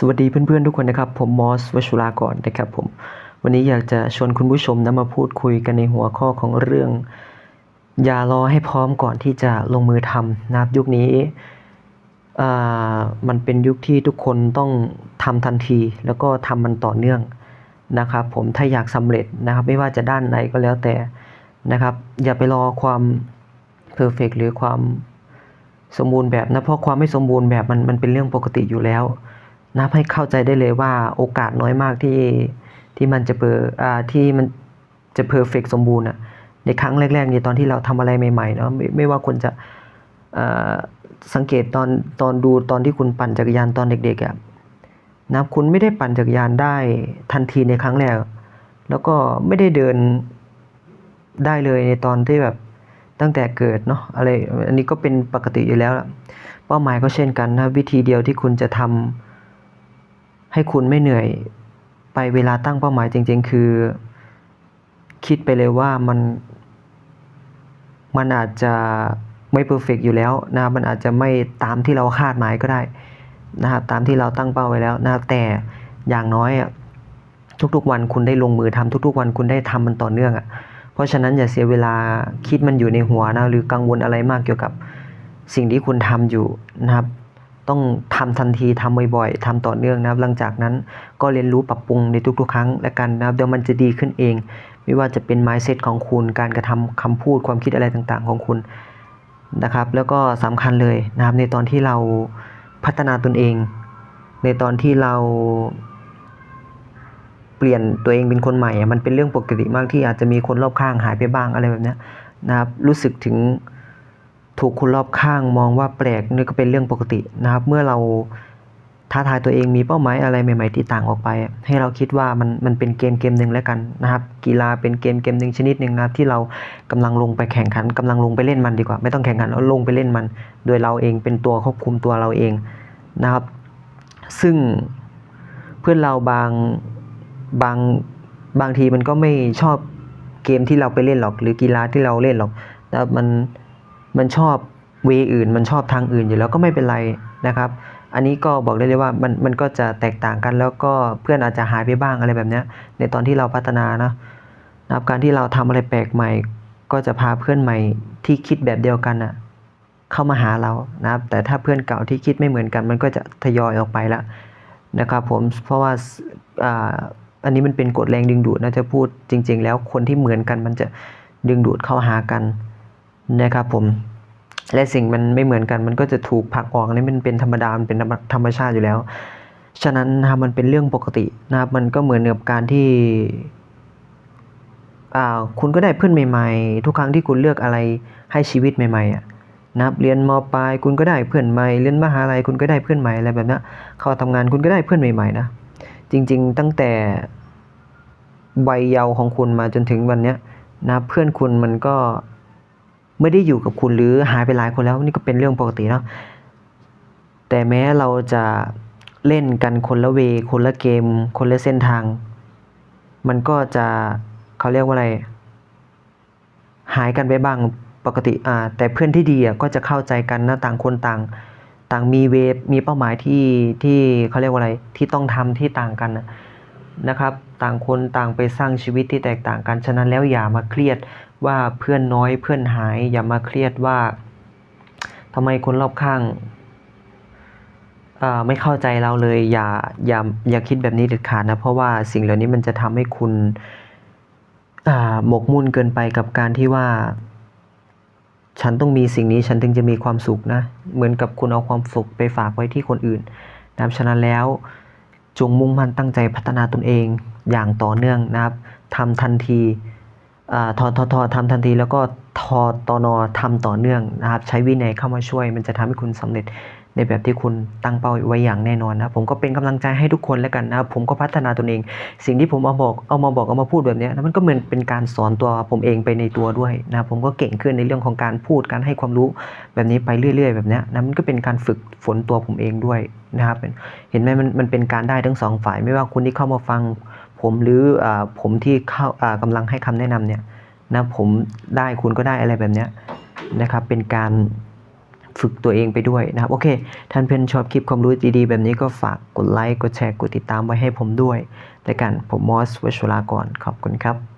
สวัสดีเพื่อนๆทุกคนนะครับผมมอสวชุรากรนะครับผมวันนี้อยากจะชวนคุณผู้ชมนะมาพูดคุยกันในหัวข้อของเรื่อง อย่ารอให้พร้อมก่อนที่จะลงมือทำนะครับยุคนี้อ่ามันเป็นยุคที่ทุกคนต้องทำทันที แล้วก็ทำมันต่อเนื่องนะครับ ผมถ้าอยากสำเร็จนะครับ ไม่ว่าจะด้านไหนก็แล้วแต่นะครับ อย่าไปรอความเพอร์เฟกหรือความสมบูรณ์แบบนะเพราะความไม่สมบูรณ์แบบมันมันเป็นเรื่องปกติอยู่แล้ว นับให้เข้าใจได้เลยว่าโอกาสน้อยมากที่ที่มันจะเปอร์อ่าที่มันจะเพอร์เฟกสมบูรณ์อะในครั้งแรกๆเนี่ยตอนที่เราทำอะไรใหม่ๆเนาะไม่ไม่ว่าคุณจะสังเกตตอนตอนดูตอนที่คุณปั่นจักรยานตอนเด็กๆอะนะคุณไม่ได้ปั่นจักรยานได้ทันทีในครั้งแรก แล้วก็ไม่ได้เดินได้เลยในตอนที่แบบตั้งแต่เกิดเนาะอะไรอันนี้ก็เป็นปกติอยู่แล้ว เป้าหมายก็เช่นกันนะวิธีเดียวที่คุณจะทำ ให้คุณไม่เหนื่อยไปเวลาตั้งเป้าหมายจริง ๆ คือ คิดไปเลยว่ามันมันอาจจะไม่เพอร์เฟกอยู่แล้วนะมันอาจจะไม่ตามที่เราคาดหมายก็ได้นะครับตามที่เราตั้งเป้าไว้แล้วนะแต่อย่างน้อยอะทุกๆวันคุณได้ลงมือทำทุกๆวันคุณได้ทำมันต่อเนื่องอะเพราะฉะนั้นอย่าเสียเวลาคิดมันอยู่ในหัวนะหรือกังวลอะไรมากเกี่ยวกับสิ่งที่คุณทำอยู่นะครับ ต้องทำทันทีทำบ่อยๆทำต่อเนื่องนะครับ หลังจากนั้นก็เรียนรู้ปรับปรุงในทุกๆ ครั้งและกันนะครับเดี๋ยวมันจะดีขึ้นเอง ไม่ว่าจะเป็น mindset ของคุณการกระทำคำพูดความคิดอะไรต่างๆ ของคุณนะครับ แล้วก็สำคัญเลยนะครับ ในตอนที่เราพัฒนาตนเอง ในตอนที่เราเปลี่ยนตัวเองเป็นคนใหม่ มันเป็นเรื่องปกติมากที่อาจจะมีคนรอบข้างหายไปบ้างอะไรแบบนี้นะครับรู้สึกถึง ถูกคนรอบข้างมองว่าแปลกนี่ก็เป็นเรื่องปกตินะครับ เมื่อเราท้าทายตัวเองมีเป้าหมายอะไรใหม่ๆที่ต่างออกไป ให้เราคิดว่ามันมันเป็นเกมเกมหนึ่งแล้วกันนะครับ กีฬาเป็นเกมเกมหนึ่งชนิดหนึ่งนะครับที่เรากำลังลงไปแข่งขันกำลังลงไปเล่นมันดีกว่า ไม่ต้องแข่งขันเราลงไปเล่นมัน โดยเราเองเป็นตัวควบคุมตัวเราเองนะครับ ซึ่งเพื่อนเราบางบางบางทีมันก็ไม่ชอบเกมที่เราไปเล่นหรอก หรือกีฬาที่เราเล่นหรอกแต่มัน มันชอบเวอื่น มันชอบทางอื่นอยู่แล้วก็ไม่เป็นไรนะครับ อันนี้ก็บอกได้เลยว่ามันมันก็จะแตกต่างกัน แล้วก็เพื่อนอาจจะหายไปบ้างอะไรแบบนี้ในตอนที่เราพัฒนานะนะครับการที่เราทำอะไรแปลกใหม่ ก็จะพาเพื่อนใหม่ที่คิดแบบเดียวกันน่ะเข้ามาหาเรานะครับ แต่ถ้าเพื่อนเก่าที่คิดไม่เหมือนกัน มันก็จะทยอยออกไปแล้วนะครับผมเพราะว่าอ่าอันนี้มันเป็นกฎแรงดึงดูดนะจะพูดจริง ๆ แล้วคนที่เหมือนกันมันจะดึงดูดเข้าหากัน นะครับผมและสิ่งมันไม่เหมือนกันมันก็จะถูกผักออกอันนี้มันเป็นธรรมดามันเป็นธรรมชาติอยู่แล้ว ฉะนั้นนะมันเป็นเรื่องปกตินะครับมันก็เหมือนกับการที่อ่าคุณก็ได้เพื่อนใหม่ ๆ ทุกครั้งที่คุณเลือกอะไรให้ชีวิตใหม่ๆอะนะครับเรียนมปลายคุณก็ได้เพื่อนใหม่ เรียนมหาลัยคุณก็ได้เพื่อนใหม่อะไรแบบนี้เข้าทำงานคุณก็ได้เพื่อนใหม่ ๆ นะ จริง ๆ ตั้งแต่วัยเยาว์ของคุณมาจนถึงวันเนี้ยนะเพื่อนคุณมันก็ ไม่ได้อยู่กับคุณหรือหายไปหลายคนแล้วนี่ก็เป็นเรื่องปกติเนาะแต่แม้เราจะเล่นกันคนละเว คนละเกม คนละเส้นทาง มันก็จะเขาเรียกว่าอะไร หายกันไปบ้างปกติอ่าแต่เพื่อนที่ดีอะก็จะเข้าใจกันนะต่างคนต่าง ต่างมีเวมีเป้าหมายที่ที่เขาเรียกว่าอะไรที่ต้องทำที่ต่างกันนะ นะครับ ต่างคนต่างไปสร้างชีวิตที่แตกต่างกัน ฉะนั้นแล้วอย่ามาเครียดว่าเพื่อนน้อยเพื่อนหาย อย่ามาเครียดว่าทำไมคนรอบข้างไม่เข้าใจเราเลย อย่าอย่าอย่าคิดแบบนี้เด็ดขาดนะ เพราะว่าสิ่งเหล่านี้มันจะทำให้คุณหมกมุ่นเกินไปกับการที่ว่า ฉันต้องมีสิ่งนี้ฉันถึงจะมีความสุขนะ เหมือนกับคุณเอาความสุขไปฝากไว้ที่คนอื่นนับฉะนั้นแล้ว จงมุ่งมั่นตั้งใจพัฒนาตนเองอย่างต่อเนื่องนะครับทำทันทีทอทอทอทำทันทีแล้วก็ทอตอนอทำต่อเนื่องนะครับ ใช้วินัยเข้ามาช่วย มันจะทำให้คุณสำเร็จ ในแบบที่คุณตั้งเป้าไว้อย่างแน่นอนนะผมก็เป็นกำลังใจให้ทุกคนแล้วกันนะผมก็พัฒนาตนเอง สิ่งที่ผมเอาบอกเอามาบอกเอามาพูดแบบนี้นะมันก็เหมือนเป็นการสอนตัวผมเองไปในตัวด้วยนะผมก็เก่งขึ้นในเรื่องของการพูดการให้ความรู้แบบนี้ไปเรื่อย ๆ แบบนี้นะมันก็เป็นการฝึกฝนตัวผมเองด้วยนะครับเห็นไหมมันมันเป็นการได้ทั้งสองฝ่ายไม่ว่าคุณที่เข้ามาฟัง ผมหรืออ่าผมที่เข้าอ่ากำลังให้คำแนะนำเนี่ยนะผมได้คุณก็ได้อะไรแบบนี้นะครับเป็นการ ฝึกตัวเองไปด้วยนะครับ โอเค ท่านเพื่อนชอบคลิปความรู้ดีๆ แบบนี้ก็ฝากกดไลค์ กดแชร์ กดติดตามไว้ให้ผมด้วย แล้วกันผมมอสวชุลากรขอบคุณครับ